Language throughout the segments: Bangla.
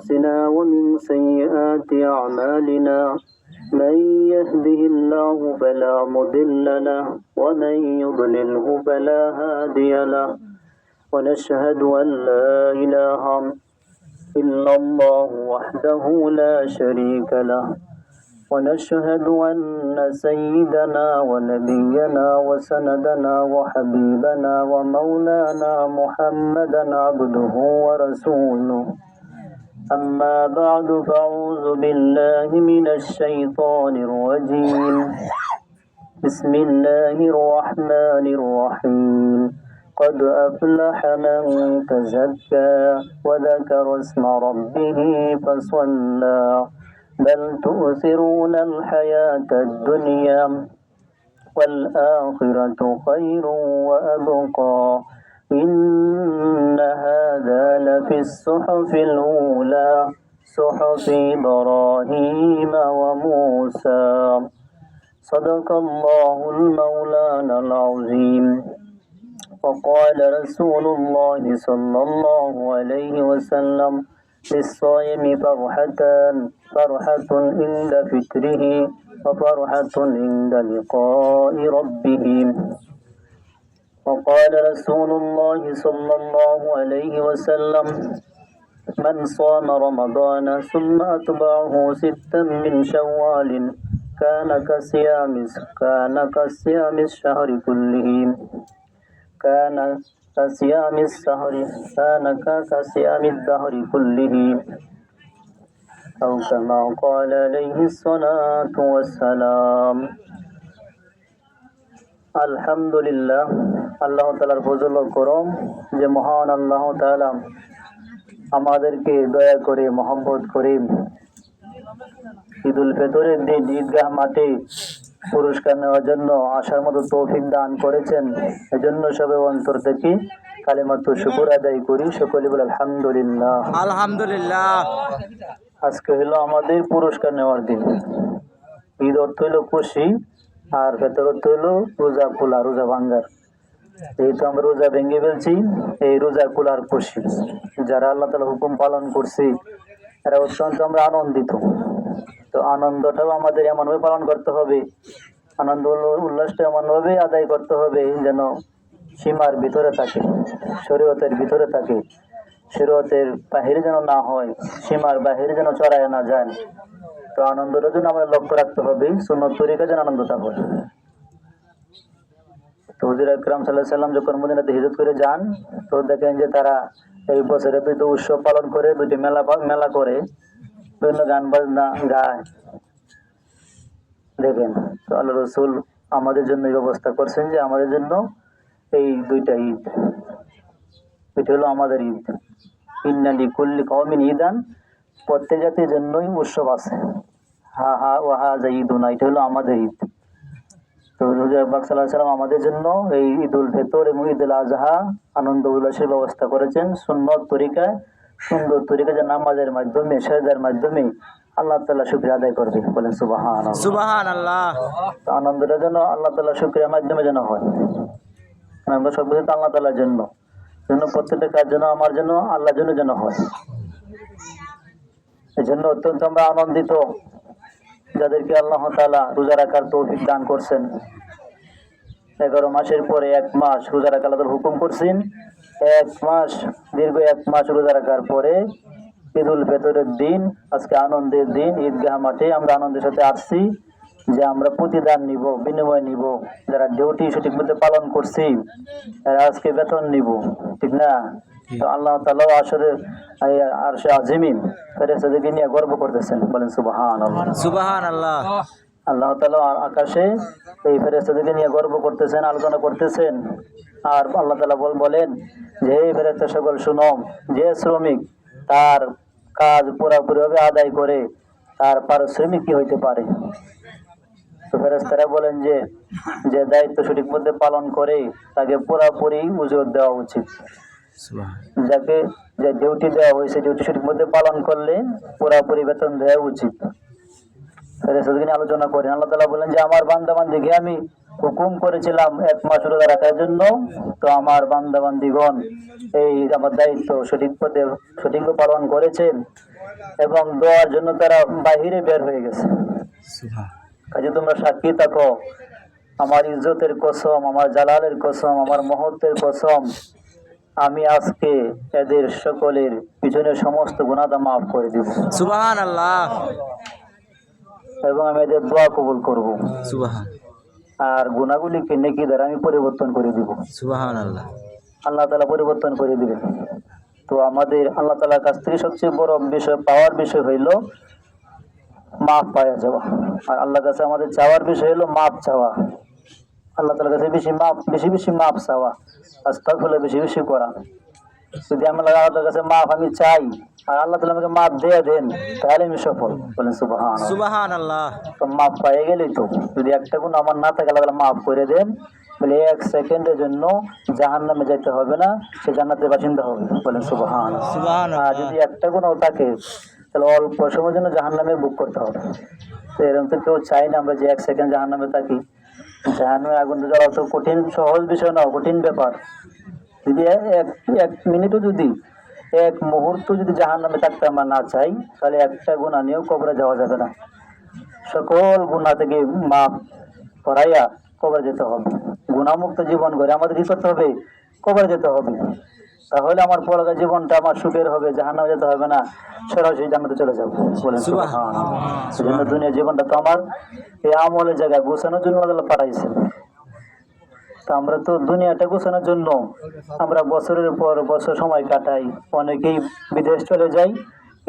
أنفسنا ومن سيئات أعمالنا من يهده الله فلا مضل له ومن يضلله فلا هادي له ونشهد أن لا إله إلا الله وحده لا شريك له ونشهد أن سيدنا ونبينا وسندنا وحبيبنا ومولانا محمدا عبده ورسوله أما بعد فأعوذ بالله من الشيطان الرجيم. بسم الله الرحمن الرحيم. قد أفلح من تزكى وذكر اسم ربه فصلى. بل تؤثرون الحياة الدنيا والآخرة خير وأبقى. إن هذا لفي الصحف الأولى صحف إبراهيم وموسى. صدق الله المولانا العظيم. وقال رسول الله صلى الله عليه وسلم للصائم فرحتان فرحة عند فكره وفرحة عند لقاء ربه. وقال رسول الله صلى الله عليه وسلم من صام رمضان ثم أتبعه ستا من شوال كان كصيام كان كصيام الشهر كله كان كصيام السهر كان كصيام الدهر كله. أو كما قال عليه الصلاة والسلام. আলহামদুলিল্লাহ আল্লাহ তালার ফজল করম যে মহান আল্লাহ তালা আমাদেরকে দয়া করে মহব্বত করে ঈদুল ফেতরের দিন ঈদগাহ মাঠে পুরস্কার নেওয়ার জন্য আসার মতো তৌফিক দান করেছেন। এজন্য সবে অন্তর থেকে কালেমাত্র শুকুর আদায় করি। সকলে বলে আলহামদুলিল্লাহ। আলহামদুলিল্লাহ। আজকে হলো আমাদের পুরস্কার নেওয়ার দিন। ঈদ অর্থ হইল খুশি আর ভেতর অর্থ হইল রোজা খোলা, রোজা ভাঙ্গার। যেহেতু আমরা রোজা ভেঙে ফেলছি, এই রোজা খোলার খুশি যারা আল্লাহ তালা হুকুম পালন করছি, এরা অত্যন্ত আমরা আনন্দিত। তো আনন্দটাও আমাদের এমনভাবে পালন করতে হবে। আনন্দ উল্ল- উল্লাসটা এমনভাবে আদায় করতে হবে যেন সীমার ভিতরে থাকে, শরীয়তের ভিতরে থাকে। শরীয়তের বাহিরে যেন না হয়, সীমার বাহিরে যেন চড়ায় না যায়। তো আনন্দটা যেন আমাদের লক্ষ্য রাখতে হবে, সুন্নত তরিকা যেন আনন্দটা হয় তো হুজুর আকরাম সাল্লাহ সাল্লাম যখন মদিনাতে হিজত করে যান, তো দেখেন যে তারা এই বছরে দুইটা উৎসব পালন করে, দুইটি মেলা মেলা করে, বিভিন্ন গান বাজনা গায়। দেখেন, তো আল্লাহ রসুল আমাদের জন্য এই ব্যবস্থা করছেন যে আমাদের জন্য এই দুইটা ঈদ। এটা হলো আমাদের ঈদ। ইন্নালি কুল্লি কওমিন ঈদান, প্রত্যেক জাতির জন্যই উৎসব আছে। হা হা ও হা এটা হলো আমাদের ঈদ। তো সাল্লাহ সাল্লাম আমাদের জন্য এই ঈদ উল ফিতর এবং ঈদ উল আজহা আনন্দ উল্লাসের ব্যবস্থা করেছেন। সুন্নত তরিকায় সুন্দর তরিকা যে নামাজের মাধ্যমে সেজার মাধ্যমে আল্লাহ তাল্লাহ শুক্রিয়া আদায় করবে। বলেন সুবাহান সুবাহান আল্লাহ আনন্দটা যেন আল্লাহ শুক্রিয়ার মাধ্যমে যেন হয়। আমরা সব কিছু আল্লাহ জন্য। জন্য প্রত্যেকটা কাজ যেন আমার জন্য আল্লাহর জন্য যেন হয়। এই জন্য অত্যন্ত আমরা আনন্দিত। যাদেরকে আল্লাহ তালা রোজা রাখার তৌফিক দান করছেন, এগারো মাসের পরে এক মাস রোজা রাখা আল্লাহ হুকুম করছেন। এক মাস, দীর্ঘ এক মাস রোজা রাখার পরে ঈদ উল ফেতরের দিন, আজকে আনন্দের দিন, ঈদগাহ মাঠে আমরা আনন্দের সাথে আসছি যে আমরা প্রতিদান নিব, বিনিময় নিব, যারা ডিউটি সঠিক মধ্যে পালন করছি তারা আজকে বেতন নিব, ঠিক না? তো আল্লাহ তালা আসলে আর সে আজিমিন ফেরেস্তাদেরকে নিয়ে গর্ব করতেছেন। বলেন সুবাহান সুবাহান আল্লাহ আল্লাহ তালা আকাশে এই ফেরেস্তাদেরকে নিয়ে গর্ব করতেছেন আলোচনা করতেছেন। আর আল্লাহ তালা বল বলেন যে হে ফেরেস্তা সকল সুনম যে শ্রমিক তার কাজ পুরাপুরিভাবে আদায় করে তার পারিশ্রমিক কি হইতে পারে? তো ফেরেস্তারা বলেন যে যে দায়িত্ব সঠিক মধ্যে পালন করে তাকে পুরাপুরি উজর দেওয়া উচিত। যাকে যে ডিউটি দেওয়া হয়েছে ডিউটি সঠিক মধ্যে পালন করলে পুরাপুরি বেতন দেওয়া উচিত। ফেরেস্তাদের আলোচনা করেন। আল্লাহ তালা বলেন যে আমার বান্দা বান্দিকে আমি হুকুম করেছিলাম এক মাস রোজা রাখার জন্য। তো আমার বান্দা বান্দিগণ এই আমার দায়িত্ব সঠিক পথে সঠিক পালন করেছেন এবং দোয়ার জন্য তারা বাহিরে বের হয়ে গেছে। কাজে তোমরা সাক্ষী থাকো। আমার ইজ্জতের কসম আমার জালালের কসম আমার মহত্বের কসম আমি আজকে এদের সকলের পিছনের সমস্ত গুণাদা মাফ করে দিব। সুবাহান আল্লাহ এবং আমি এদের দোয়া কবুল করব। সুবাহান। আর গুণাগুলিকে নেকি দ্বারা আমি পরিবর্তন করে দিব। সুবাহান আল্লাহ আল্লাহ তালা পরিবর্তন করে দিবেন। তো আমাদের আল্লাহ তালার কাছ থেকে সবচেয়ে বড় বিষয় পাওয়ার বিষয় হইল মাপ পাওয়া যাওয়া। আর আল্লাহর কাছে আমাদের চাওয়ার বিষয় হলো মাপ চাওয়া। আল্লাহ তালার কাছে বেশি মাপ বেশি বেশি মাপ চাওয়া। আস্তাক হলে বেশি বেশি করা। যদি আমি আল্লাহর কাছে মাপ আমি চাই আর আল্লাহ তালা আমাকে মাপ দিয়ে দেন তাহলে আমি সফল। বলেন সুবাহ সুবাহান আল্লাহ তো মাপ পাইয়ে গেলেই তো যদি একটা গুণ আমার না থাকে আল্লাহ মাফ করে দেন। বলে এক সেকেন্ডের জন্য জাহান নামে যেতে হবে না সে জান্নাতের বাসিন্দা হবে। বলেন সুবহান সুবাহান আর যদি একটা গুণও থাকে তাহলে অল্প সময়ের জন্য জাহান নামে বুক করতে হবে। তো এরকম তো কেউ চাই না আমরা যে এক সেকেন্ড জাহান নামে থাকি। জাহান নামে আগুন জ্বালা তো কঠিন, সহজ বিষয় না কঠিন ব্যাপার। যদি এক এক মিনিটও যদি, এক মুহূর্ত যদি জাহান নামে থাকতে আমরা না চাই, তাহলে একটা গুণা নিয়েও কবরে যাওয়া যাবে না। সকল গুণা থেকে মাপ করাইয়া কবরে যেতে হবে। গুণামুক্ত জীবন করে আমাদের কি করতে হবে, কবরে যেতে হবে। তাহলে আমার পরকার জীবনটা আমার সুখের হবে জাহান্নামে যেতে হবে না। সরাসরি জান্নাতে চলে যাব। বলেন। সেজন্য দুনিয়া জীবনটা তো আমার এই আমলের জায়গায় গোছানোর জন্য আল্লাহ পাঠাইছে। তা আমরা তো দুনিয়াটা গোছানোর জন্য আমরা বছরের পর বছর সময় কাটাই অনেকেই বিদেশ চলে যাই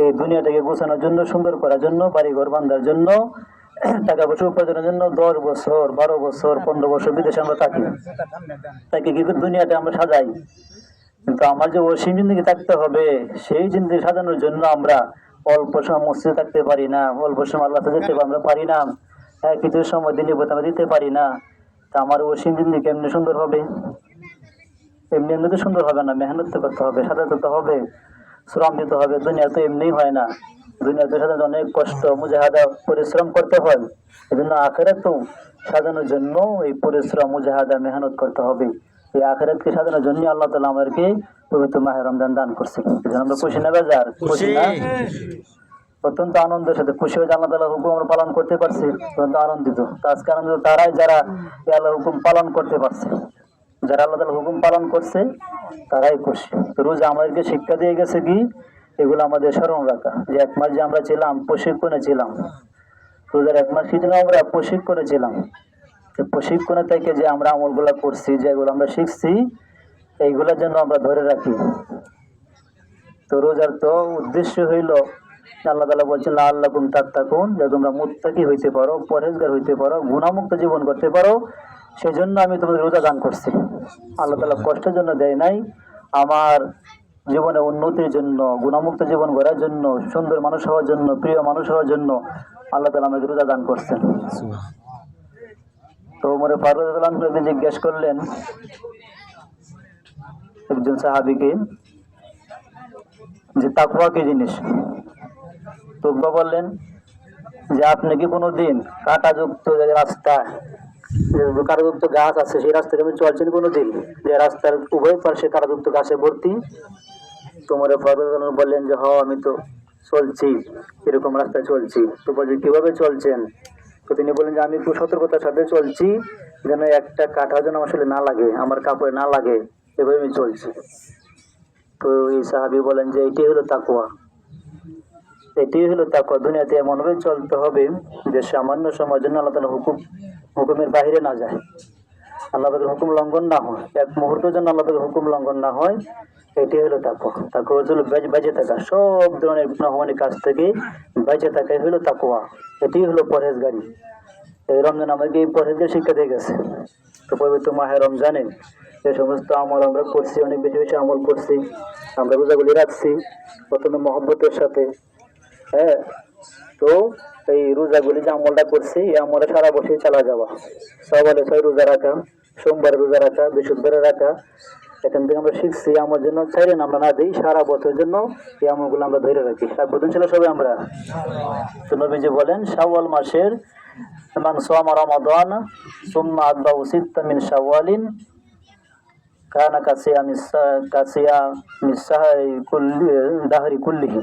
এই দুনিয়াটাকে গোছানোর জন্য সুন্দর করার জন্য বাড়িঘর বান্ধার জন্য টাকা পয়সা উপার্জনের জন্য দশ বছর বারো বছর পনেরো বছর বিদেশে আমরা থাকি। তাকে কি করে দুনিয়াটা আমরা সাজাই? কিন্তু আমার যে অসীম জিন্দগি থাকতে হবে, সেই জিন্দগি সাজানোর জন্য আমরা অল্প সময় মসজিদে থাকতে পারি না, অল্প সময় আল্লাহ যেতে আমরা পারি না হ্যাঁ কিছু সময় দিনে আমরা দিতে পারি না। তা আমার অসীম জিন্দগি কেমনি সুন্দর হবে? এমনি এমনি তো সুন্দর হবে না, মেহনত তো করতে হবে, সাজাতে তো হবে, শ্রম দিতে হবে, দুনিয়া তো এমনি হয় না। দুনিয়াতে সাজাতে অনেক কষ্ট, মুজাহাদা, পরিশ্রম করতে হয়। এই জন্য তো সাজানোর জন্য এই পরিশ্রম, মুজাহাদা, মেহনত করতে হবে। এই আখেরাতকে সাজানোর জন্য আল্লাহ তালা আমাদেরকে পবিত্র মাহের রমজান দান করছে আমরা খুশি। না বেজার খুশি। না? অত্যন্ত আনন্দের সাথে খুশি হয়ে আল্লাহ তালা হুকুম আমরা পালন করতে পারছি অত্যন্ত আনন্দিত। আজকে আনন্দিত তারাই যারা আল্লাহ হুকুম পালন করতে পারছে। যারা আল্লাহ তালা হুকুম পালন করছে তারাই খুশি। রোজ আমাদেরকে শিক্ষা দিয়ে গেছে কি? এগুলো আমাদের স্মরণ রাখা। যে এক মাস যে আমরা ছিলাম প্রশিক্ষণে ছিলাম। রোজার এক মাস কি আমরা প্রশিক্ষণে ছিলাম। তো থেকে যে আমরা আমলগুলো করছি, যেগুলো আমরা শিখছি, এইগুলোর জন্য আমরা ধরে রাখি। তো রোজার তো উদ্দেশ্য হইল, আল্লাহ তালা বলছেন আল্লাহ কুম তাত্তাকুন, যে তোমরা মুত্তাকি হইতে পারো পরেজগার হইতে পারো, গুণামুক্ত জীবন করতে পারো সেই জন্য আমি তোমাদের রোজা দান করছি। আল্লাহ তালা কষ্টের জন্য দেয় নাই, আমার জীবনে উন্নতির জন্য, গুণামুক্ত জীবন গড়ার জন্য, সুন্দর মানুষ হওয়ার জন্য, প্রিয় মানুষ হওয়ার জন্য আল্লাহ তালা আমাকে রোজা দান করছেন। তো মোরে ফারুক জিজ্ঞেস করলেন একজন সাহাবিকে যে তাকুয়া কি জিনিস? তোকবা বললেন যে আপনি কি কোনো দিন কাঁটাযুক্ত যে রাস্তা কাঁটাযুক্ত গাছ আছে সেই রাস্তা আমি চলছেন কোনো দিন যে রাস্তার উভয় পাশে কাঁটাযুক্ত গাছে ভর্তি? তোমার বললেন যে হ, আমি তো চলছি, এরকম রাস্তায় চলছি। তো বলছি, কীভাবে চলছেন? তো তিনি বললেন যে, আমি খুব সতর্কতার সাথে চলছি, যেন একটা কাঁটা যেন আসলে না লাগে, আমার কাপড়ে না লাগে এভাবে আমি চলছি। তো এই সাহাবি বলেন যে এটি হলো তাকুয়া এটি হলো তাকুয়া দুনিয়াতে এমনভাবে চলতে হবে যে, সামান্য সময়ের জন্য আল্লাহ তালা হুকুম, হুকুমের বাইরে না যায়। আল্লাহ হুকুম লঙ্ঘন না হয়। এক মুহূর্তের জন্য আল্লাহ হুকুম লঙ্ঘন না হয়। এটি হলো তাকুয়া তাকুয়া হলো বেঁচে- থাকা সব ধরনের গুণাহমানের কাছ থেকে বেঁচে থাকাই হলো তাকুয়া এটি হলো পরহেজগারি। এই রমজান আমাকে এই পরহেজের শিক্ষা দিয়ে গেছে। তো পবিত্র মাহে রমজানে যে সমস্ত আমল আমরা করছি, অনেক বেশি বেশি আমল করছি, আমরা রোজাগুলি রাখছি, প্রথমে মহব্বতের সাথে হ্যাঁ? তো এই রোজাগুলি যে আমলটা করছি, এই আমলটা সারা বছরই চালা যাওয়া। সকালে ছয় রোজা রাখা, সোমবারে রোজা রাখা, বৃহস্পতিবারে রাখা এখান থেকে আমরা শিখছি আমার জন্য চাইলেন আমরা না দিই, সারা বছরের জন্য এই আমলগুলো আমরা ধরে রাখি। আর ছিল সবাই আমরা। তো নবীজি বলেন, শাওয়াল মাসের মান সোয়ামা রমাদান, সুম্মা আদবা উসিত মিন শাওয়ালিন, কানা কাসিয়া মিসা কাসিয়া মিসাহারি কুল্লি, দাহরি কুল্লিহি।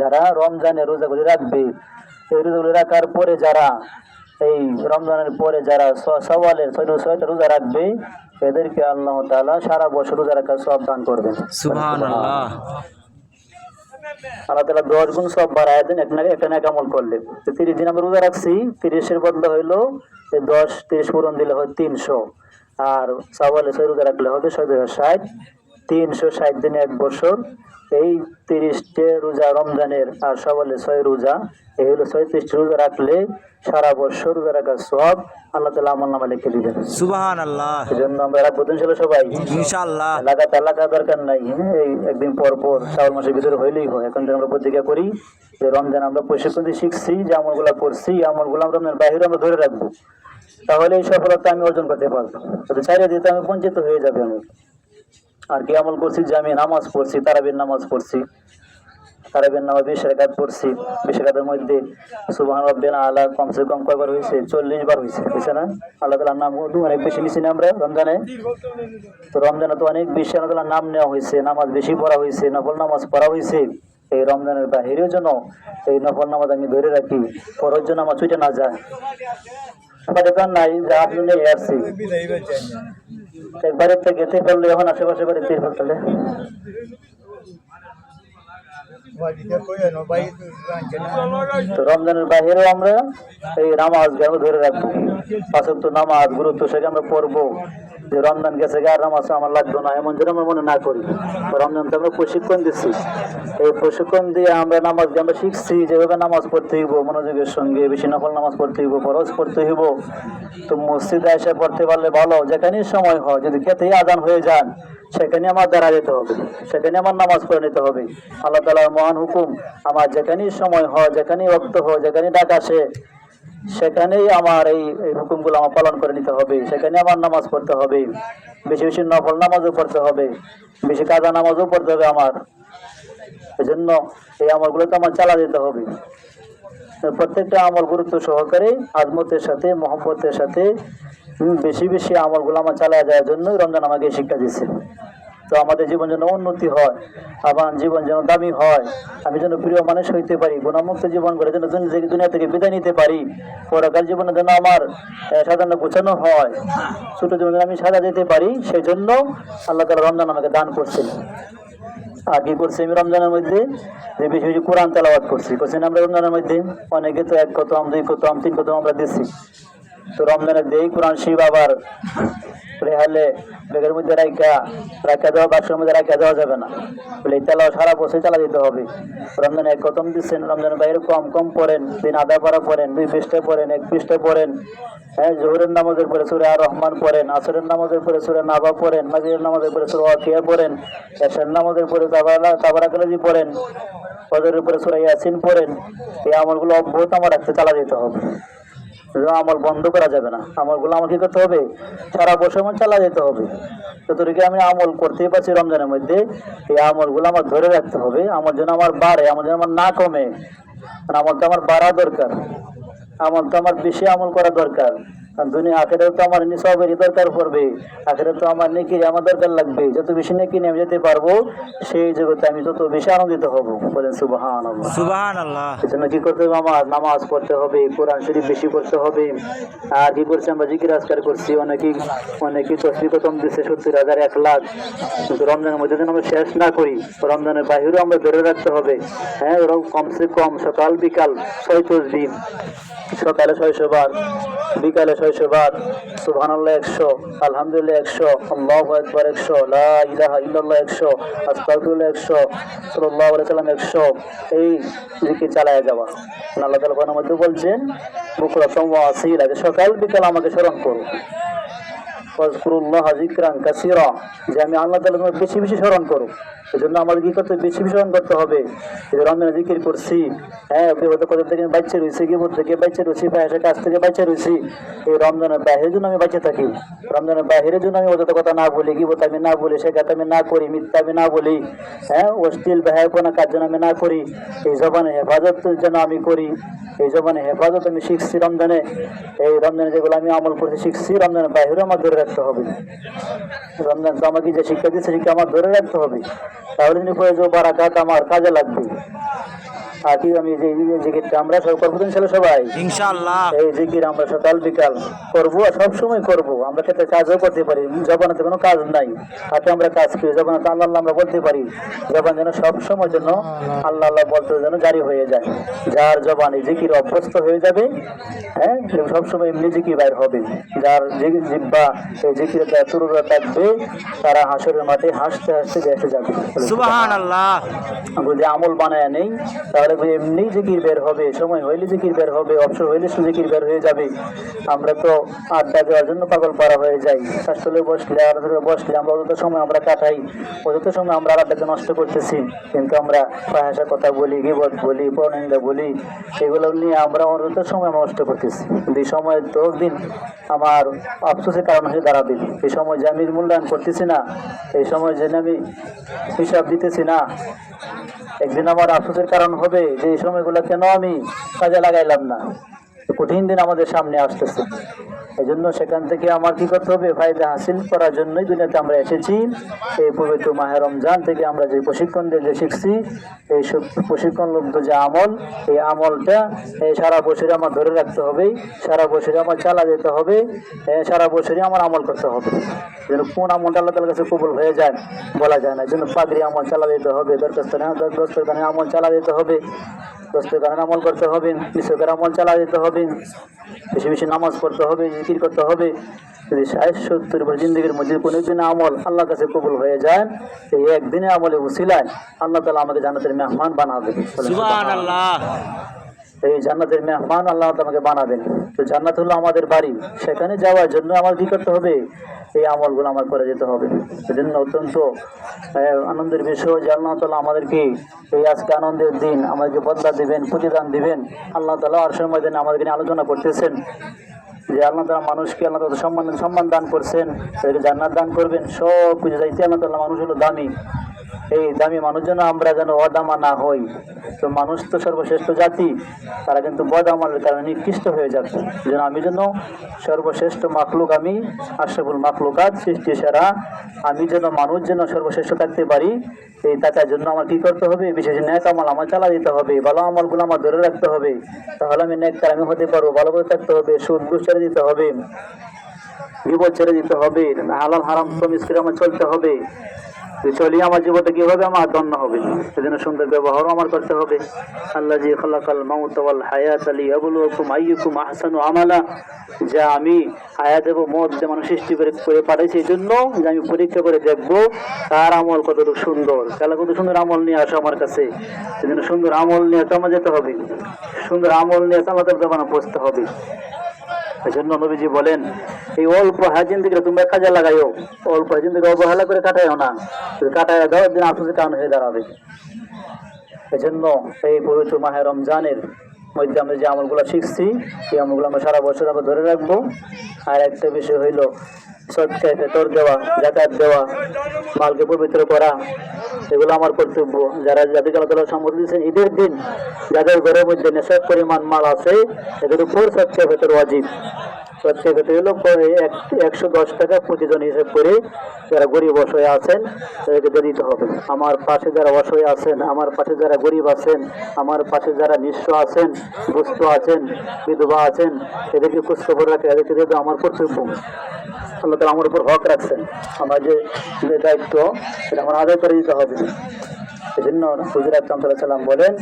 যারা রমজানে রোজাগুলি রাখবে, এই রোজাগুলি রাখার পরে যারা, এই রমজানের পরে যারা সওয়ালের ছয়টা ছয়টা রোজা রাখবে এদেরকে আল্লাহ তালা সারা বছর রোজা রাখার সব দান করবেন। আল্লাহ তালা দশ গুণ সব বাড়ায় দেন একটা একটা নাক আমল করলে। তো তিরিশ দিন আমরা রোজা রাখছি তিরিশের বদলে হইল দশ তিরিশ পূরণ দিলে হয় তিনশো। আর ছয় রোজা রাখলে হবে ছয় দুই ষাট। তিনশো ষাট দিনে এক বছর এই তিরিশটে রোজা রমজানের আর সওয়ালে ছয় রোজা এই হলো ছয়ত্রিশটি রোজা রাখলে সারা বছর রোজা রাখার সব আল্লাহ তালা আমার নামে লিখে দিবেন। সুবহান আল্লাহ এই জন্য আমরা রাখব তো ইনশাল্লাহ সবাই। ইনশাআল্লাহ। লাগাতে লাগা দরকার নাই এই একদিন পর পর শ্রাবণ মাসের ভিতরে হইলেই হয়। এখন থেকে আমরা প্রতিজ্ঞা করি যে রমজান আমরা প্রশিক্ষণ দিয়ে শিখছি যে আমলগুলা করছি আমলগুলো আমরা রমজান বাইরে আমরা ধরে রাখব তাহলে এই সফলতা আমি অর্জন করতে পারব। যদি চাইলে দিতে আমি বঞ্চিত হয়ে যাবে আমি। আর কি আমল করছি যে আমি নামাজ পড়ছি, তারাবির নামাজ পড়ছি। তারাবির নামাজ বিশ রেখাত পড়ছি। বিশ রেখাতের মধ্যে সুবাহ রব্বিনা আলা কমসে কম কয়বার হয়েছে? চল্লিশ বার হয়েছে। হয়েছে না? আল্লাহ তালার নাম অনেক বেশি নিছি না আমরা রমজানে। তো রমজানে তো অনেক বেশি আল্লাহ তাআলার নাম নেওয়া হয়েছে। নামাজ বেশি পড়া হয়েছে, নফল নামাজ পড়া হয়েছে। এই রমজানের বাহিরেও যেন এই নফল নামাজ আমি ধরে রাখি পরের জন্য আমার ছুটে না যায়। নাই, যে আপনি আসছি। একবারে থেকে গেতে এখন আশেপাশে বাড়ি ফেলতে তো রমজানের বাহিরেও আমরা এই নামাজ ধরে রাখব। পাঁচক নামাজ, গুরুত্ব সেটা আমরা পড়ব। যে রমজান গেছে গা নামাজ আমার লাগতো না, এমন যেন আমরা মনে না করি। রমজান তো আমরা প্রশিক্ষণ দিচ্ছি। এই প্রশিক্ষণ দিয়ে আমরা নামাজ আমরা শিখছি, যেভাবে নামাজ পড়তে হইব, মনোযোগের সঙ্গে বেশি নকল নামাজ পড়তে হইব, ফরজ পড়তে হইব। তো মসজিদে এসে পড়তে পারলে ভালো যেখানেই সময় হয়, যদি খেতেই আদান হয়ে যান, সেখানে আমার দাঁড়া যেতে হবে, সেখানে আমার নামাজ পড়ে নিতে হবে। আল্লাহ তালার মহান হুকুম, আমার যেখানেই সময় হয় যেখানেই রক্ত হয় যেখানেই ডাক আসে সেখানেই আমার এই হুকুমগুলো আমার পালন করে নিতে হবে। সেখানে আমার নামাজ পড়তে হবে। বেশি বেশি নফল নামাজও পড়তে হবে। বেশি কাজা নামাজও পড়তে হবে আমার। এজন্য এই আমলগুলো তো আমার চালা দিতে হবে। প্রত্যেকটা আমল গুরুত্ব সহকারে আজমতের সাথে, মহব্বতের সাথে বেশি বেশি আমলগুলো আমার চালায় যাওয়ার জন্য রমজান আমাকে শিক্ষা দিচ্ছে তো আমাদের জীবন যেন উন্নতি হয়, আমার জীবন যেন দামি হয়, আমি যেন প্রিয় মানুষ হইতে পারি, গুণামুক্ত জীবন করে যেন দুনি- দুনিয়া থেকে বিদায় নিতে পারি, পরকাল জীবনে যেন আমার সাধারণ গোছানো হয়, ছোট জীবনে আমি সাজা দিতে পারি সেই জন্য আল্লাহ তালা রমজান আমাকে দান করছেন। আর কি করছি আমি রমজানের মধ্যে? বেশি বেশি কোরআন তেলাওয়াত করছি। করছেন আমরা রমজানের মধ্যে? অনেকে তো এক কত আম দুই কত আম তিন কত আমরা দিচ্ছি। তো রমজানের দেই কোরআন শিব আবার রেহালে ব্যাগের মধ্যে রাইকা রাখা দেওয়া, বাক্সের মধ্যে রাখা দেওয়া যাবে না। বলে তেলাও সারা বছর চালা দিতে হবে। রমজানে এক কতম দিচ্ছেন, রমজানের বাইরে কম কম পড়েন, দিন আধা পারা পড়েন, দুই পৃষ্ঠে পড়েন, এক পৃষ্ঠে পড়েন। হ্যাঁ জোহরের নামাজের পরে সুরে আর রহমান পড়েন, আসরের নামাজের পরে সুরে নাবা পড়েন, মাগরিবের নামাজের পরে সুরে ওয়াকিয়া পড়েন, এশার নামাজের পরে তাবারা তাবারা কালাজি পড়েন, ফজরের উপরে সুরে ইয়াসিন পড়েন। এই আমলগুলো অব্যাহত আমার রাখতে চালা যেতে হবে। আমল বন্ধ করা যাবে না। আমলগুলো আমার কি করতে হবে। সারা বছর চালা যেতে হবে। যতটুকু আমি আমল করতেই পারছি রমজানের মধ্যে। এই আমলগুলো আমার ধরে রাখতে হবে। আমার জন্য আমার বাড়ে আমার জন্য আমার না কমে। আমার তো আমার বাড়া দরকার। আমার তো আমার বেশি আমল করা দরকার। দুনিয়া আখেরে তো আমার নিসবেরই দরকার পড়বে। আখেরে তো আমার নেকির আমার দরকার লাগবে। যত বেশি নেকি নেমে যেতে পারব সেই জগতে আমি তত বেশি আনন্দিত হব। বলেন সুবাহান সুবহান আল্লাহ এজন্য কি করতে হবে? আমার নামাজ পড়তে হবে কোরআন শরীফ বেশি করতে হবে। আর কি করছি আমরা? জিকির আজকার করছি। অনেকেই অনেকেই তসবি কতম দিচ্ছে সত্তর হাজার এক লাখ। কিন্তু রমজানের মধ্যে যেন আমরা শেষ না করি রমজানের বাহিরেও আমরা ধরে রাখতে হবে। হ্যাঁ ওরকম কমসে কম সকাল বিকাল ছয় তসবি। সকালে ছয়শো বার, বিকালে ছয়শো বার, সুবহানাল্লাহ একশো, আলহামদুলিল্লাহ একশো, আল্লাহ একবার একশো, লা ইলাহা একশো, আস্তাগফিরুল্লাহ একশো আলাইহি সাল্লাম একশো, এই জিকির চালায় যাওয়া। আল্লাহ তাআলা কোরআনের মধ্যে বলছেন বুকরাতাম ওয়া আসীলা যে সকাল বিকাল আমাকে স্মরণ করো। ফাজকুরুল্লাহ যিকরান কাসীরা, যে আমি আল্লাহ তোমাকে বেশি বেশি স্মরণ করো। এজন্য আমাদের কি করতে বেশি বেশি করতে হবে। যে রমজানে জিকির করছি। হ্যাঁ কত থেকে বাচ্চা রয়েছি বিপদ থেকে বাচ্চা রয়েছি, পায়েসের কাছ থেকে বাচ্চা রয়েছি। এই রমজানের বাহিরের জন্য আমি বাঁচে থাকি। রমজানের বাহিরের জন্য আমি অযথা কথা না বলি কি আমি না বলি, সে কথা আমি না করি, মিথ্যা আমি না বলি। হ্যাঁ অশ্লীল ব্যয়াপনা কাজ যেন আমি না করি। এই জবানে হেফাজত যেন আমি করি। এই জবানে হেফাজত আমি শিখছি রমজানে। এই রমজানে যেগুলো আমি আমল করতে শিখছি রমজানের বাইরেও আমার ধরে রাখতে হবে। রমজান তো আমাকে যে শিক্ষা দিচ্ছে শিক্ষা আমার ধরে রাখতে হবে। তাহলে তিনি প্রয়োজন বারাকাত আমার কাজে লাগবে। আর কি আমি যে যে জিকিরটা আমরা সব করব তো সবাই। ইনশাআল্লাহ। এই জিকির আমরা সকাল বিকাল করব আর সব করব। আমরা ক্ষেত্রে কাজও করতে পারি জবানাতে কোনো কাজ নাই। হাতে আমরা কাজ করি জবানাতে আল্লাহ আল্লাহ আমরা বলতে পারি। জবান যেন সব জন্য আল্লাহ আল্লাহ বলতে যেন জারি হয়ে যায়। যার জবান এই জিকির অভ্যস্ত হয়ে যাবে হ্যাঁ সবসময় এমনি জিকির বাইর হবে। যার জিব্বা এই জিকির তুরুরা থাকবে তারা হাসরের মাঠে হাসতে হাসতে দেশে যাবে। আল্লাহ যদি আমল বানায় নেই তাহলে বুঝি এমনি জিকির বের হবে, সময় হইলে জিকির বের হবে, অবসর হইলে জিকির বের হয়ে যাবে। আমরা তো আড্ডা দেওয়ার জন্য পাগল পারা হয়ে যাই। শাসলে বসলে আর বসলে আমরা অযথা সময় আমরা কাটাই, অযথা সময় আমরা আড্ডাকে নষ্ট করতেছি। কিন্তু আমরা ভাষা কথা বলি, গিবত বলি পরনিন্দা বলি, এগুলো নিয়ে আমরা অযথা সময় নষ্ট করতেছি। এই সময় তো দিন আমার আফসোসের কারণ হয়ে দাঁড়াবে। এই সময় যে আমি মূল্যায়ন করতেছি না, এই সময় যে আমি হিসাব দিতেছি না একদিন আমার আফসোসের কারণ হবে যে এই সময়গুলো কেন আমি কাজে লাগাইলাম না। কঠিন দিন আমাদের সামনে আসতেছে। এই জন্য সেখান থেকে আমার কি করতে হবে? ফায়দা হাসিল করার জন্যই দুনিয়াতে আমরা এসেছি। এই পবিত্র মাহে রমজান থেকে আমরা যে প্রশিক্ষণ দিয়ে যে শিখছি, এই সব প্রশিক্ষণলব্ধ যে আমল, এই আমলটা সারা বছরে আমার ধরে রাখতে হবে। সারা বছরে আমার চালা যেতে হবে। সারা বছরই আমার আমল করতে হবে। যেন কোন আমলটা আল্লাহ তালার কাছে কবুল হয়ে যায়, বলা যায় না। জন্য পাগড়ি আমল চালা যেতে হবে দরখাস্তানে দস্তখানে আমল চালা যেতে হবে দস্তখানে আমল করতে হবে নিষেকের আমল চালা যেতে হবে। বেশি বেশি নামাজ পড়তে হবে জিকির করতে হবে। যদি ষাট সত্তর বছর জিন্দগির মধ্যে কোনো দিনে আমল আল্লাহ কাছে কবুল হয়ে যায় এই একদিনে আমলে উসিলায় আল্লাহ তালা আমাকে জান্নাতের মেহমান বানাবে। এই জান্নাতের মেহমান আল্লাহ আমাকে বানাবেন। তো জান্নাত হলো আমাদের বাড়ি। সেখানে যাওয়ার জন্য আমার কি করতে হবে? এই আমলগুলো আমার করে যেতে হবে। সেজন্য অত্যন্ত আনন্দের বিষয় যে আল্লাহ তালা আমাদেরকে এই আজকে আনন্দের দিন আমাদেরকে বদলা দিবেন, প্রতিদান দিবেন। আল্লাহ তালা আর সময় দিন আমাদেরকে নিয়ে আলোচনা করতেছেন। যে আল্লাহ তালা মানুষকে আল্লাহ তালা সম্মান সম্মান দান করছেন, তাদেরকে জান্নাত দান করবেন। সব কিছু চাইতে আল্লাহ তালা মানুষ হলো দামি। এই দামি মানুষ যেন আমরা যেন অদামা না হই। তো মানুষ তো সর্বশ্রেষ্ঠ জাতি, তারা কিন্তু বদামালের কারণে নিকৃষ্ট হয়ে যাচ্ছে। যেন আমি যেন সর্বশ্রেষ্ঠ মাকলুক আমি, আশরাফুল মাকলুকাত সৃষ্টি সেরা, আমি যেন মানুষ যেন সর্বশ্রেষ্ঠ থাকতে পারি, এই তার জন্য আমার কি করতে হবে? বিশেষ ন্যাক আমল আমার চালা দিতে হবে, ভালো আমলগুলো আমার ধরে রাখতে হবে। তাহলে আমি ন্যাক আমি হতে পারব, ভালো করে থাকতে হবে, সুদ ঘুষ ছেড়ে দিতে হবে, বিপদ ছেড়ে দিতে হবে হালাল হারাম প্রমিস করে আমার চলতে হবে। যে চলি আমার জীবনটা কীভাবে আমার ধন্য হবে? সেজন্য সুন্দর ব্যবহারও আমার করতে হবে। আল্লাহ জি খালাকাল মাউত ওয়াল হায়াত আলী আবুলুকুম আইয়ুকুম আহসানু আমালা। যা আমি হায়াত এবং মত যে মানুষ সৃষ্টি করে করে পাঠাইছি এই জন্য যে আমি পরীক্ষা করে দেখব, তার আমল কতটুকু সুন্দর। তাহলে কত সুন্দর আমল নিয়ে আসো আমার কাছে। সেজন্য সুন্দর আমল নিয়ে তো আমার যেতে হবে। সুন্দর আমল নিয়ে তো আমাদের জমানা পৌঁছতে হবে। এই জন্য নবীজি বলেন, এই অল্প হাজিন থেকে তোমরা কাজে লাগাইও, অল্প হাজিন থেকে অবহেলা করে কাটাইও না। কাটাই দাও, দিন আপনাদের কান হয়ে দাঁড়াবে। এই জন্য এই পবিত্র মাহে রমজানের মধ্যে আমরা যে আমলগুলো শিখছি, এই আমলগুলো আমরা সারা বছর আমরা ধরে রাখব। আর একটা বিষয় হইল সৎকায় ভেতর দেওয়া জাকাত দেওয়া, মালকে পবিত্র করা এগুলো আমার কর্তব্য। যারা জাতিকে আল্লাহ সম্মতি দিয়েছেন, ঈদের দিন যাদের ঘরের মধ্যে নেশার পরিমাণ মাল আছে, এদের উপর সবচেয়ে ভেতর ওয়াজিব। একশো দশ টাকা যারা গরিব অসহায় আছেন, তাদেরকে হবে। আমার পাশে যারা অসহায় আছেন, আমার পাশে যারা গরিব আছেন, আমার পাশে যারা নিঃস্ব আছেন আছেন, বিধবা আছেন, এদেরকে খোঁজখবর রাখে, এদেরকে দেওয়া আমার কর্তব্য। আল্লাহ আমার উপর হক রাখছেন। আমার যে দায়িত্ব সেটা আমার আদায় করে দিতে হবে। এই জন্য হুজুর আকরাম সাল্লাহ সাল্লাম বলেন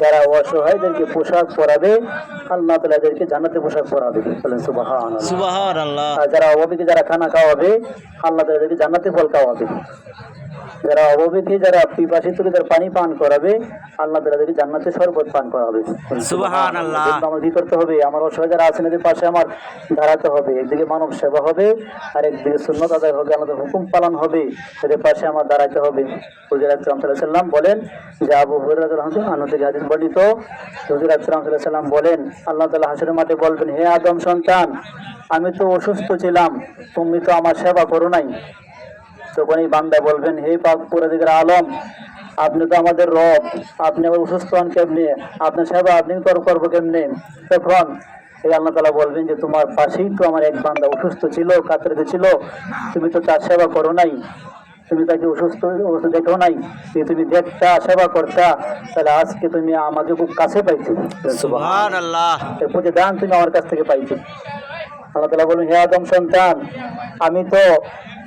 যারা অসহায়দেরকে পোশাক পরাবে আল্লাহ তালা এদেরকে জান্নাতে পোশাক পরাবে। বলেন সুবাহান আর যারা অভাবীকে যারা খানা খাওয়াবে আল্লাহ তালা এদেরকে জান্নাতে ফল খাওয়াবে। যারা যারা পিপাসী তুলে পানি পান করাবে আল্লাহ জান্নাতে শরবত পান করাবে। আমার কি করতে হবে। আমার অসহায় যারা আছেন এদের পাশে আমার দাঁড়াতে হবে। একদিকে মানব সেবা হবে আর একদিকে সুন্নত আদায় হবে আমাদের হুকুম পালন হবে। এদের পাশে আমার দাঁড়াতে হবে। হুজুর আকরাম সাল্লাম বলেন যে আবু বর্ণিত। বলেন, আল্লাহ তাআলা হাসরের মাঠে বলবেন, হে আদম সন্তান, আমি তো অসুস্থ ছিলাম, তুমি তো আমার সেবা করো নাই। তখন এই বান্দা বলবেন, হে পাক আলম, আপনি তো আমাদের রব, আপনি আবার অসুস্থ হন কেমনি? আপনার সেবা আপনি কর, করব কেমনে? তখন এই আল্লাহ তালা বলবেন যে, তোমার পাশেই তো আমার এক বান্দা অসুস্থ ছিল কাতরে ছিল, তুমি তো তার সেবা করো নাই। তুমি তাকে অসুস্থ অবস্থা দেখো নাই। যে তুমি দেখতা সেবা করতা তাহলে আজকে তুমি আমাকে খুব কাছে পাইছো। দান প্রতিদান তুমি আমার কাছ থেকে পাইছো। আল্লাহ তালা বলুন হে আদম সন্তান আমি তো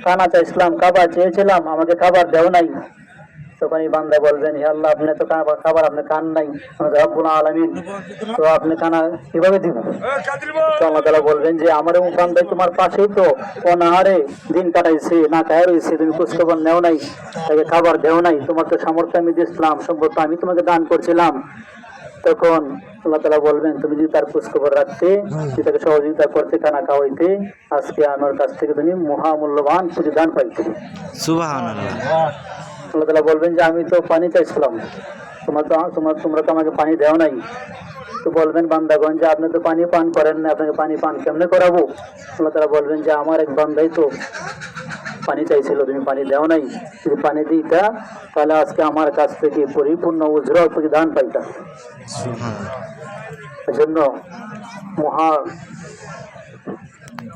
কানা চাইছিলাম খাবার চেয়েছিলাম আমাকে খাবার দেও নাই। তখন এই বান্দা বলবেন হে আল্লাহ আপনি তো খাবার- খাবার আপনি খান নাই রব্বুল আলমিন। তো আপনি খানা কীভাবে দিব? তো আল্লাহ তালা বলবেন যে আমার এই বান্দাই তোমার পাশেই তো অনাহারে দিন কাটাইছে না খায় রয়েছে তুমি খোঁজখবর নেও নাই তাকে খাবার দেও নাই তোমার তো সামর্থ্য আমি দিয়েছিলাম সম্পর্ক আমি তোমাকে দান করছিলাম। তখন আল্লাহ তালা বলবেন তুমি যদি তার খোঁজখবর রাখতে যদি তাকে সহযোগিতা করতে কানা খাওয়াইতে আজকে আমার কাছ থেকে তুমি মহামূল্যবান প্রতিদান পাইতে। সুবহানাল্লাহ। আল্লাহ তালা বলবেন যে আমি তো পানি চাইছিলাম তোমার তো তোমার তোমরা তো আমাকে পানি দেও নাই তো বলবেন বান্দাগঞ্জ যে আপনি তো পানি পান করেন না আপনাকে পানি পান কেমনে করাবো আল্লাহ তালা বলবেন যে আমার এক বান্দাই তো পানি চাইছিল তুমি পানি দেও নাই যদি পানি দিইতা তাহলে আজকে আমার কাছ থেকে পরিপূর্ণ উজ্জ্বল প্রতিদান পাইতা এজন্য মহা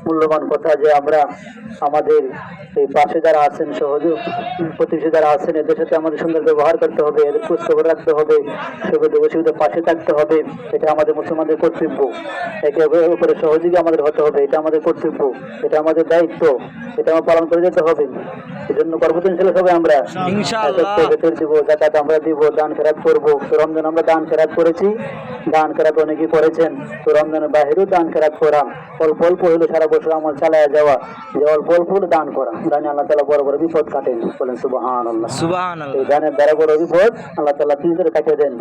মূল্যবান কথা যে আমরা আমাদের এই পাশে যারা আছেন সহযোগ প্রতিবেশী যারা আছেন এদের সাথে আমাদের সুন্দর ব্যবহার করতে হবে এদের খোঁজখবর রাখতে হবে সুবিধা অসুবিধা পাশে থাকতে হবে এটা আমাদের মুসলমানদের কর্তব্য। একে অপরের উপরে সহযোগী আমাদের হতে হবে এটা আমাদের কর্তব্য এটা আমাদের দায়িত্ব এটা আমার পালন করে যেতে হবে। এই জন্য কর্মদিন ছিল সবাই আমরা। ভেতর দিব জাকাত আমরা দিব দান খেরাত করব। তো রমজান আমরা দান ফেরাত করেছি দান খেরাত অনেকেই করেছেন। তো রমজানের বাহিরেও দান খেরাত করা অল্প অল্প হইল সারা বছর আমার চালায় যাওয়া যে অল্প অল্প দান করা। দানে আল্লাহ তালা বড় বড় বিপদ কাটেন। বলেন সুবাহান আল্লাহ এই সুবহানাল্লাহ দানের দ্বারা বড় বিপদ আল্লাহ তালা তিনি করে কাটিয়ে দেন।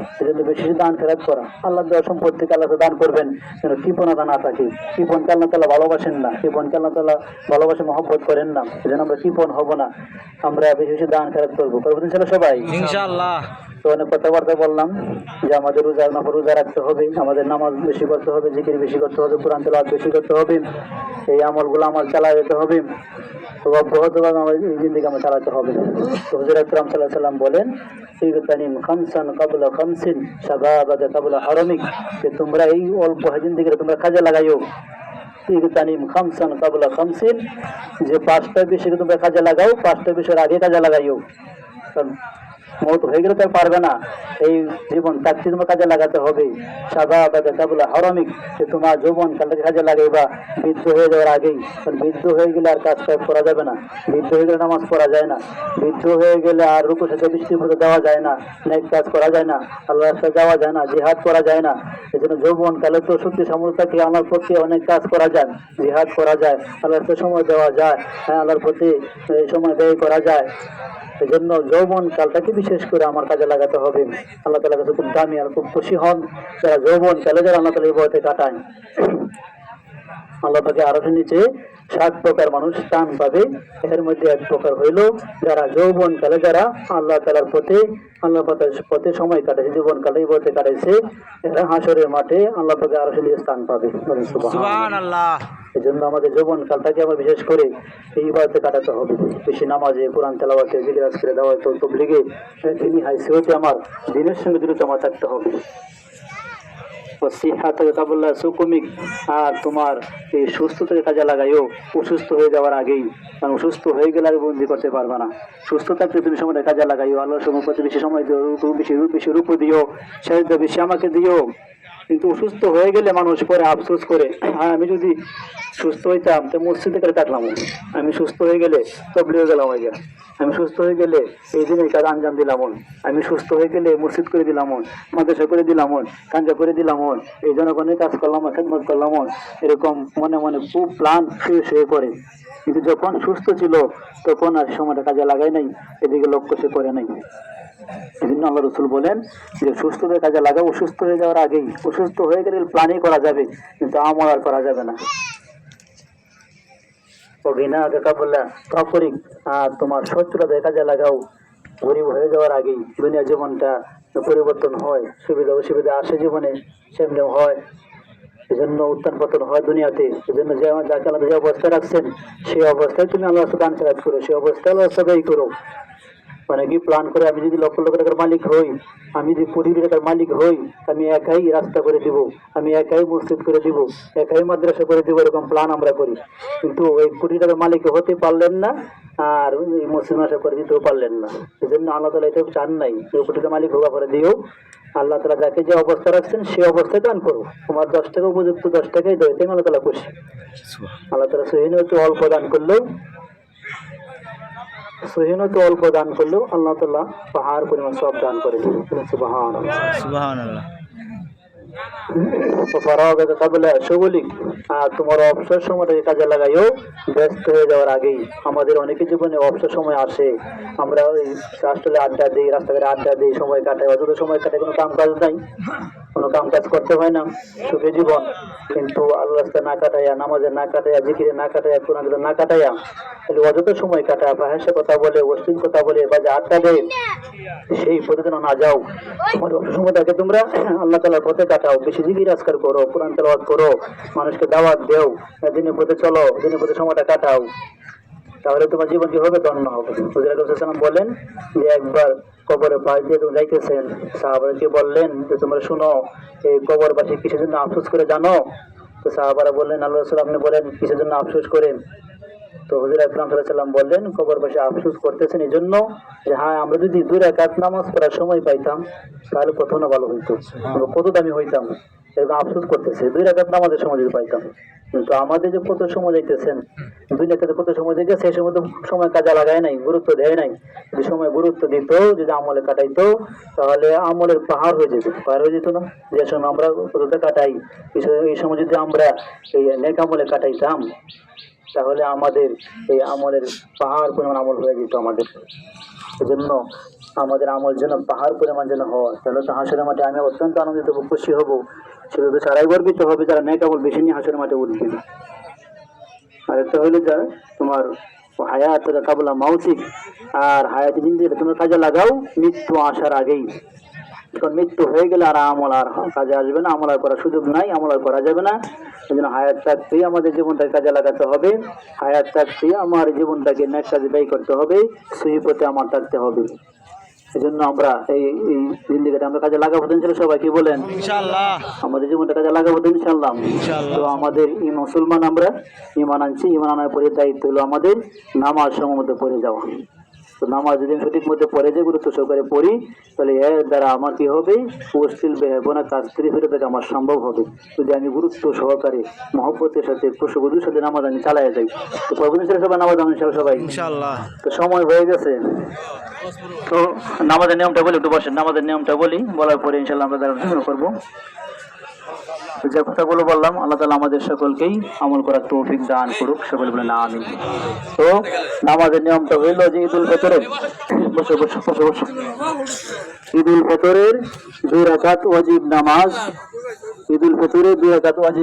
বেশি দান খেরাত করা। আল্লাহ দেওয়া সম্পত্তি আল্লাহ দান করবেন। যেন কৃপণতা না থাকে। কৃপণকে আল্লাহ তালা ভালোবাসেন না। কৃপণকে আল্লাহ তালা ভালোবাসে মহব্বত করেন না। এই জন্য আমরা কৃপণ হব না। আমরা বেশি বেশি দান খেরাত করব। করব ছিল সবাই। ইনশাআল্লাহ। তো অনেক কথাবার্তা বললাম যে আমাদের রোজা নফর রোজা রাখতে হবে, আমাদের নামাজ বেশি করতে হবে, জিকির বেশি করতে হবে, কোরআন তেলাওয়াত বেশি করতে হবে, এই আমলগুলো আমার চালা যেতে হবে। তো অব্যাহতভাবে আমার এই জিন্দিকে আমার চালাতে হবে। তো হুজুর আকরাম সাল্লাহ সাল্লাম বলেন ইগতানিম খামসান কাবলা খামসিন শাবাবাদা কাবলা হারমিক। যে তোমরা এই অল্প জিন্দিকে তোমরা কাজে লাগাইও। ইগতানিম খামসান কাবলা খামসিন। যে পাঁচটা বিষয়কে তোমরা কাজে লাগাও পাঁচটা বিষয়ের আগে কাজে লাগাইও। কারণ মত হয়ে গেলে তো পারবে না। এই জীবন তাকে তোমার কাজে লাগাতে হবে। সাদা বাদা কাবুলা হরমিক যে তোমার যৌবন কালকে কাজে লাগে লাগাইবা। বৃদ্ধ হয়ে যাওয়ার আগেই। কারণ বৃদ্ধ হয়ে গেলে আর কাজ কাজ করা যাবে না। বৃদ্ধ হয়ে গেলে নামাজ পড়া যায় না। বৃদ্ধ হয়ে গেলে আর রুকু সাথে বৃষ্টি পুজো দেওয়া যায় না। নেক কাজ করা যায় না। আল্লাহ রাস্তায় যাওয়া যায় না। জিহাদ করা যায় না। এই জন্য যৌবন কালে তো শক্তি সামর্থ্যকে আমার পক্ষে অনেক কাজ করা যায়। জিহাদ করা যায়। আল্লাহ রাস্তায় সময় দেওয়া যায়। হ্যাঁ আল্লাহর প্রতি এই সময় ব্যয় করা যায়। এই জন্য যৌবন কালটাকে বিশেষ করে আমার কাজে লাগাতে হবে। আল্লাহ তালা কাছে খুব দামি আর খুব খুশি হন। যারা যৌবন কালে যারা আল্লাহ তালা এই বয়তে কাটায়। আল্লাহ তাকে আরও নিচে সাত প্রকার মানুষ স্থান পাবে। এর মধ্যে এক প্রকার হইল যারা যৌবন কালে যারা আল্লাহ তালার পথে আল্লাহ পথে সময় কাটাইছে জীবন কালে বয়তে কাটাইছে এরা হাসরের মাঠে আল্লাহ তাকে আরও স্থান পাবে। এই জন্য আমাদের যৌবন কালটাকে আমার বিশেষ করে এই বাড়িতে কাটাতে হবে। বেশি নামাজে কোরআন তেলাওয়াতে জিজ্ঞাসা করে দেওয়া তো তবলিগে তিনি হাইসিওতে আমার দিনের সঙ্গে জড়িত আমার থাকতে হবে। কাবুল্লাহ সুকুমিক আর তোমার এই সুস্থ থেকে কাজে লাগাইও। অসুস্থ হয়ে যাওয়ার আগেই। কারণ অসুস্থ হয়ে গেলে আর বন্দি করতে পারবে না। সুস্থ থাকলে তুমি সময়টা কাজে লাগাইও। আল্লাহর সময় প্রতি বেশি সময় দিও বেশি রূপ বেশি রূপ দিও সেটা বেশি আমাকে দিও। কিন্তু অসুস্থ হয়ে গেলে মানুষ পরে আফসোস করে হ্যাঁ আমি যদি সুস্থ হইতাম, তো মসজিদে করে থাকলাম আমি সুস্থ হয়ে গেলে তবলিও গেলাম হয়ে গেল আমি সুস্থ হয়ে গেলে এই দিনে কাজ আঞ্জাম দিলাম। আমি সুস্থ হয়ে গেলে মসজিদ করে দিলাম। মাদ্রাসা করে দিলাম। কাঞ্জা করে দিলাম। এই জনগণের কাজ করলাম, খেদমত করলাম। এরকম মনে মনে খুব প্ল্যান শেষ হয়ে পড়ে। কিন্তু যখন সুস্থ ছিল, তখন আর সময়টা কাজে লাগাই নাই। এদিকে লক্ষ্য সে করে নাই। এই আল্লাহ রসুল বলেন যে সুস্থদের কাজে লাগাও, অসুস্থ হয়ে যাওয়ার আগেই। অসুস্থ হয়ে গেলে প্ল্যানই করা যাবে, কিন্তু আমল আর করা যাবে না। অভিনা দেখা বললা আর তোমার শত্রুতাদের কাজে লাগাও। গরিব হয়ে যাওয়ার আগেই দুনিয়া জীবনটা পরিবর্তন হয়, সুবিধা অসুবিধা আসে জীবনে সেমনি হয়। এজন্য উত্থান পতন হয় দুনিয়াতে। এজন্য যে যাকে আল্লাহ যে অবস্থায় রাখছেন, সেই অবস্থায় তুমি আল্লাহ সাথে আন্তরাজ করো, সেই অবস্থায় আল্লাহ সাথেই করো। মানে কি প্ল্যান করে আমি যদি লক্ষ লক্ষ টাকার মালিক হই আমি যদি কোটি টাকার মালিক হই আমি একাই রাস্তা করে দিব আমি একাই মসজিদ করে দিব একাই মাদ্রাসা করে দিব এরকম প্ল্যান আমরা করি কিন্তু ওই কোটি টাকার মালিক হতে পারলেন না আর ওই মসজিদ মাসা করে দিতেও পারলেন না এই জন্য আল্লাহ তালা এটা চান নাই যে কোটি টাকার মালিক হওয়া করে দিও আল্লাহ তালা যাকে যে অবস্থা রাখছেন সেই অবস্থায় দান করো তোমার দশ টাকা উপযুক্ত দশ টাকাই দেয় তাই আল্লাহ তালা খুশি আল্লাহ তালা একটু অল্প দান করলেও সহিনত অল্প দান করলেও আল্লাহ তাল্লাহ পাহাড় পরিমাণ সব দান করে সুবাহান সুবাহান তোমার অবসর সময়টাকে কাজে লাগাইও ব্যস্ত হয়ে যাওয়ার আগেই। আমাদের অনেকের জীবনে অবসর সময় আসে। আমরা ওই রাস্তায় আড্ডা দিই রাস্তাঘাটে আড্ডা দিই সময় কাটাই অযথ সময় কাটাই কোনো কাম কাজ নাই। কোনো কাম কাজ করতে হয় না, সুখে জীবন। কিন্তু আল্লাহ রাস্তায় না কাটাইয়া নামাজে না কাটাইয়া জিকিরে না কাটাইয়া কোরআন না কাটাইয়া তাহলে অযথ সময় কাটায় বাহাসে কথা বলে, অশ্লীল কথা বলে, বা যে আড্ডা দেয়, সেই পথে যেন না যাও। তোমার সময়টাকে তোমরা আল্লাহ তালার পথে কাটাও। বেশি জিগির আজকার করো, কোরআন তেলাওয়াত করো, মানুষকে দাওয়াত দেও, দিনের পথে চলো, দিনের পথে সময়টা কাটাও। তাহলে তোমার জীবন কি হবে ধন্য হবে। হুজুরাম বলেন যে একবার কবরে পাশ দিয়ে তুমি যাইতেছেন। সাহাবারকে বললেন যে তোমরা শুনো এই কবরবাসী কিসের জন্য আফসোস করে জানো? তো সাহাবারা বললেন আল্লাহ রসুল আপনি বলেন কিসের জন্য আফসোস করেন? তো হুজুর আকরাম সাল্লাম বললেন কবরবাসী আফসোস করতেছেন এই জন্য যে হ্যাঁ আমরা যদি দুই রাকাত নামাজ পড়ার সময় পাইতাম তাহলে কত না ভালো হইতো। আমরা কত দামি হইতাম? এরকম আফসোস করতেছে। দুই রাকাত নামাজের সময় যদি পাইতাম। কিন্তু আমাদের যে কত সময় যাইতেছেন দুনিয়াতে কত সময় দেখে সেই সময় তো সময় কাজে লাগায় নাই, গুরুত্ব দেয় নাই। যদি সময় গুরুত্ব দিত, যদি আমলে কাটাইতো, তাহলে আমলের পাহাড় হয়ে যেত। পাহাড় হয়ে যেত না? যে সময় আমরা কতটা কাটাই, এই সময়- এই সময় যদি আমরা এই নেক আমলে কাটাইতাম, তাহলে আমাদের এই আমলের পাহাড় পরিমাণ আমল হয়ে যেত আমাদের। এজন্য আমাদের আমল যেন পাহাড় পরিমাণ যেন হয়, তাহলে তো হাঁসের মাঠে আমি অত্যন্ত আনন্দিত খুশি হব। তো সারাই গর্বিত হবে যারা নেক আমল বেশি নিয়ে হাঁসের মাঠে উঠবে আর একটা হইলে যা, তোমার হায়াত কাবলা মাউসিক আর হায়াত জিন্দিগি তোমরা কাজে লাগাও, মৃত্যু আসার আগেই। কারণ মৃত্যু হয়ে গেলে আর আমল আর কাজে আসবে না, আমল আর করার সুযোগ নাই, আমল আর করা যাবে না। এই জন্য হায়াত থাকতেই আমাদের জীবনটাকে কাজে লাগাতে হবে, হায়াত থাকতেই আমার জীবনটাকে নেক কাজে ব্যয় করতে হবে সেই পথে আমার থাকতে হবে। এই জন্য আমরা এই এই জিন্দিগিটা আমরা কাজে লাগাবো ছিল সবাই কি বলেন? ইনশাআল্লাহ আমাদের জীবনটা কাজে লাগাবো ইনশাআল্লাহ ইনশাআল্লাহ। তো আমাদের এই মুসলমান আমরা ইমান আনছি ইমান আনার পরে দায়িত্ব হলো আমাদের নামাজ সময় মধ্যে পড়ে যাওয়া। তো নামাজ যদি আমি সঠিক মধ্যে পড়ে যাই গুরুত্ব সহকারে পড়ি তাহলে এর দ্বারা আমার কি হবে? অশ্লীল বেহাবনা কাজ থেকে ফিরে থেকে আমার সম্ভব হবে। যদি আমি গুরুত্ব সহকারে মহব্বতের সাথে খুশবুদুর সাথে নামাজ আমি চালাই যাই তো প্রভু সবাই নামাজ আমি সবাই। তো সময় হয়ে গেছে। তো নামাজের নিয়মটা বলি একটু বসেন। নামাজের নিয়মটা বলি বলার পরে ইনশাল্লাহ আমরা শুরু করব। যে কথাগুলো বললাম, আল্লাহ তালা আমাদের সকলকেই আমল করার তৌফিক দান করুক। সকল বলে না আমি তো নামাজের নিয়মটা হইল যে ঈদুল ফেতরের বসে বসে বসে বসে। ঈদুল ফেতরের দুই রাকাত ওয়াজিব নামাজ, ঈদুল ফেতরের দুই রাকাত ওয়াজিব